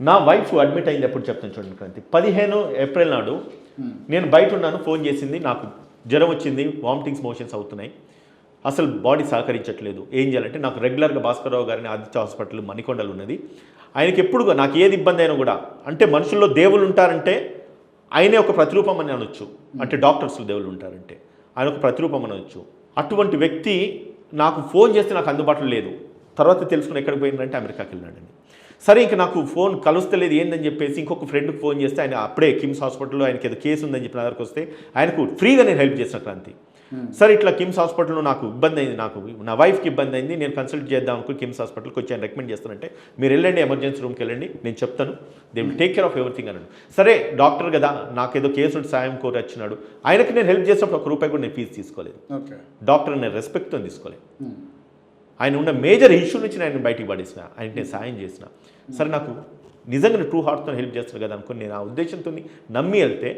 నా wife admit అయింది ఎప్పుడు చెప్తాను చూడండి క్రాంతి. పదిహేను ఏప్రిల్ నాడు నేను బయట ఉన్నాను ఫోన్ చేసింది నాకు జ్వరం వచ్చింది వామిటింగ్స్ మోషన్స్ అవుతున్నాయి. అసలు బాడీ సహకరించట్లేదు. ఏం చేయాలంటే నాకు రెగ్యులర్గా భాస్కరరావు గారిని ఆదిత్య హాస్పిటల్ మణికొండలు ఉన్నది. ఆయనకి ఎప్పుడు నాకు ఏది ఇబ్బంది అయినా కూడా అంటే మనుషుల్లో దేవుళ్ళు ఉంటారంటే ఆయనే ఒక ప్రతిరూపం అని అనొచ్చు. అంటే డాక్టర్స్ దేవుళ్ళు ఉంటారంటే ఆయన ఒక ప్రతిరూపం అనొచ్చు. అటువంటి వ్యక్తి నాకు ఫోన్ చేస్తే నాకు అందుబాటులో లేదు. తర్వాత తెలుసుకుని ఎక్కడికి పోయిందంటే అమెరికాకి వెళ్ళాడండి సరే ఇంక నాకు ఫోన్ కలుస్తలేదు ఏందని చెప్పేసి ఇంకొక ఫ్రెండ్కి ఫోన్ చేస్తే ఆయన అప్పుడే కిమ్స్ హాస్పిటల్లో ఆయనకి ఏదో కేసు ఉందని చెప్పి నా దగ్గరకు వస్తే ఆయనకు ఫ్రీగా నేను హెల్ప్ చేసిన క్రాంతి. సరే ఇట్లా కిమ్స్ హాస్పిటల్లో నాకు ఇబ్బంది అయింది నాకు నా వైఫ్కి ఇబ్బంది అయింది నేను కన్సల్ట్ చేద్దాం అనుకుని కిమ్స్ హాస్పిటల్కి వచ్చి ఆయన రికమెండ్ చేస్తానంటే మీరు వెళ్ళండి ఎమర్జెన్సీ రూమ్కి వెళ్ళండి నేను చెప్తాను. They will take care of everything అన్నాడు. సరే డాక్టర్ కదా నాకేదో కేసు సాయం కోరి వచ్చినాడు ఆయనకి నేను హెల్ప్ చేసినప్పుడు ఒక రూపాయి కూడా నేను ఫీజు తీసుకోలేదు. డాక్టర్ నేను రెస్పెక్ట్తో తీసుకోలేదు. ఆయన ఉన్న మేజర్ ఇష్యూ నుంచి నేను బయటికి పడేసిన ఆయనకి నేను సాయం చేసిన. సరే నాకు నిజంగా ట్రూ హార్ట్తో హెల్ప్ చేస్తారు కదా అనుకుని నేను ఆ ఉద్దేశంతో నమ్మి వెళ్తే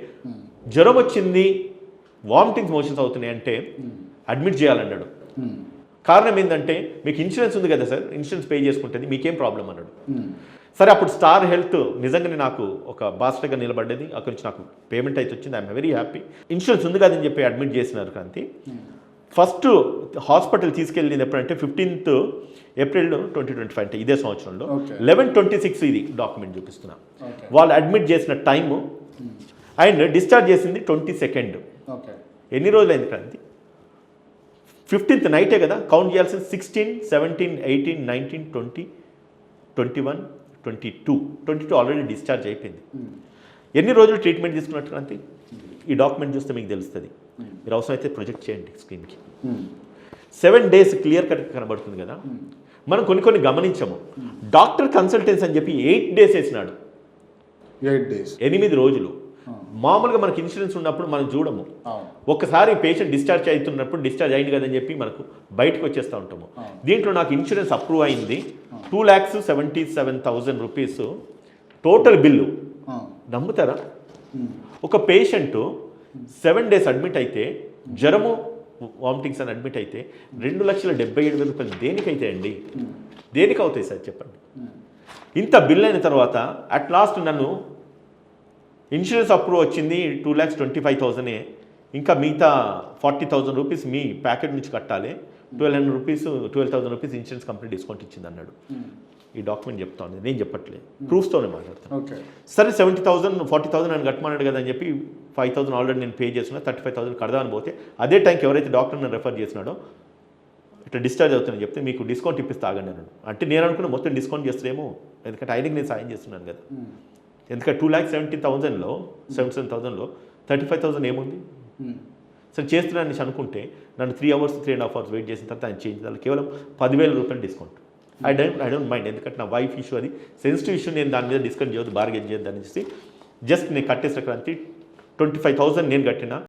జ్వరం వచ్చింది వామిటింగ్స్ మోషన్స్ అవుతున్నాయి అంటే అడ్మిట్ చేయాలన్నాడు. కారణం ఏంటంటే మీకు ఇన్సూరెన్స్ ఉంది కదా సార్ ఇన్సూరెన్స్ పే చేసుకుంటుంది మీకేం ప్రాబ్లం అన్నాడు. సరే అప్పుడు స్టార్ హెల్త్ నిజంగానే నాకు ఒక బాస్టర్గా నిలబడ్డది అక్కడి నుంచి నాకు పేమెంట్ అయితే వచ్చింది ఐఎమ్ వెరీ హ్యాపీ ఇన్సూరెన్స్ ఉంది కదని చెప్పి అడ్మిట్ చేసినారు క్రాంతి. ఫస్ట్ హాస్పిటల్ తీసుకెళ్ళింది ఎప్పుడంటే fifteenth April twenty twenty five అంటే ఇదే సంవత్సరంలో. లెవెన్ ట్వంటీ సిక్స్ ఇది డాక్యుమెంట్ చూపిస్తున్నా. వాళ్ళు అడ్మిట్ చేసిన టైము అండ్ డిశ్చార్జ్ చేసింది ట్వంటీ సెకండ్. ఎన్ని రోజులైంది క్రాంతి? ఫిఫ్టీన్త్ నైటే కదా? కౌంట్ చేయాల్సింది sixteen seventeen eighteen nineteen twenty twenty one twenty two. Twenty two already discharge అయిపోయింది. ఎన్ని రోజులు ట్రీట్మెంట్ తీసుకున్నట్టు క్రాంతి? ఈ డాక్యుమెంట్ చూస్తే మీకు తెలుస్తుంది. మీరు అవసరమైతే ప్రొజెక్ట్ చేయండి స్క్రీన్కి. సెవెన్ డేస్ క్లియర్ కట్ కనబడుతుంది కదా? మనం కొన్ని కొన్ని గమనించము. డాక్టర్ కన్సల్టెన్సీ అని చెప్పి ఎయిట్ డేస్ వేసినాడు. ఎయిట్ డేస్ ఎనిమిది రోజులు. మామూలుగా మనకి ఇన్సూరెన్స్ ఉన్నప్పుడు మనం చూడము. అవును. ఒక్కసారి పేషెంట్ డిశ్చార్జ్ అవుతున్నప్పుడు డిశ్చార్జ్ అయింది కదని చెప్పి మనకు బయటకు వచ్చేస్తూ ఉంటాము. దీంట్లో నాకు ఇన్సూరెన్స్ అప్రూవ్ అయింది. Two lakhs seventy seven thousand rupees total bill నమ్ముతారా? ఒక పేషెంట్ సెవెన్ డేస్ అడ్మిట్ అయితే జ్వరము వామిటింగ్స్ అని అడ్మిట్ అయితే రెండు లక్షల డెబ్బై ఏడు వేల రూపాయలు దేనికైతే అండి? దేనికి అవుతాయి సార్ చెప్పండి? ఇంత బిల్ అయిన తర్వాత అట్ లాస్ట్ నన్ను ఇన్సూరెన్స్ అప్రూవ్ వచ్చింది టూ ల్యాక్స్ ట్వంటీ ఫైవ్ థౌజండే ఇంకా మిగతా ఫార్టీ థౌజండ్ రూపీస్ మీ ప్యాకెట్ నుంచి కట్టాలి. Twelve hundred rupees twelve thousand rupees insurance company discount ఇచ్చింది అన్నాడు. ఈ డాక్యుమెంట్ చెప్తా ఉంది నేను చెప్పట్లేదు ప్రూఫ్స్తోనే మాట్లాడతాను ఓకే సరే సెవెంటీ థౌసండ్ ఫార్టీ థౌసండ్ అని కట్టమన్నాడు కదా అని చెప్పి ఫైవ్ థౌసండ్ ఆల్రెడీ నేను పే చేస్తున్నా థర్టీ ఫైవ్ థౌసండ్ కడదామని పోతే అదే టైంకి ఎవరైతే డాక్టర్ నన్ను రెఫర్ చేసినాడో ఇట్లా డిశ్చార్జ్ అవుతుందని చెప్తే మీకు డిస్కౌంట్ ఇప్పిస్తే ఆగండి అన్నాడు. అంటే నేను అనుకున్న మొత్తం డిస్కౌంట్ చేస్తారేమో? ఎందుకంటే ఆయనకి నేను సాయం చేస్తున్నాను కదా. ఎందుకంటే టూ ల్యాక్ సెవెంటీ థౌసండ్లో సెవెంటీ సెవెన్ థౌసండ్లో థర్టీ ఫైవ్ థౌసండ్ ఏముంది సరే చేస్తున్నాను అనుకుంటే నన్ను three hours three and half hours wait చేసిన తర్వాత ఆయన చేంజ్ చేయాలి. కేవలం పదివేల రూపాయలు discount I don't I don't mind ఎందుకంటే నా వైఫ్ ఇష్యూ అది. సెన్సిటివ్ ఇష్యూ నేను దాని మీద డిస్కస్ చేయొద్దు బార్గెన్ చేయొద్దు అనేసి జస్ట్ నేను కట్టేసిన క్రాంతి ట్వంటీ ఫైవ్ థౌసండ్ నేను కట్టిన.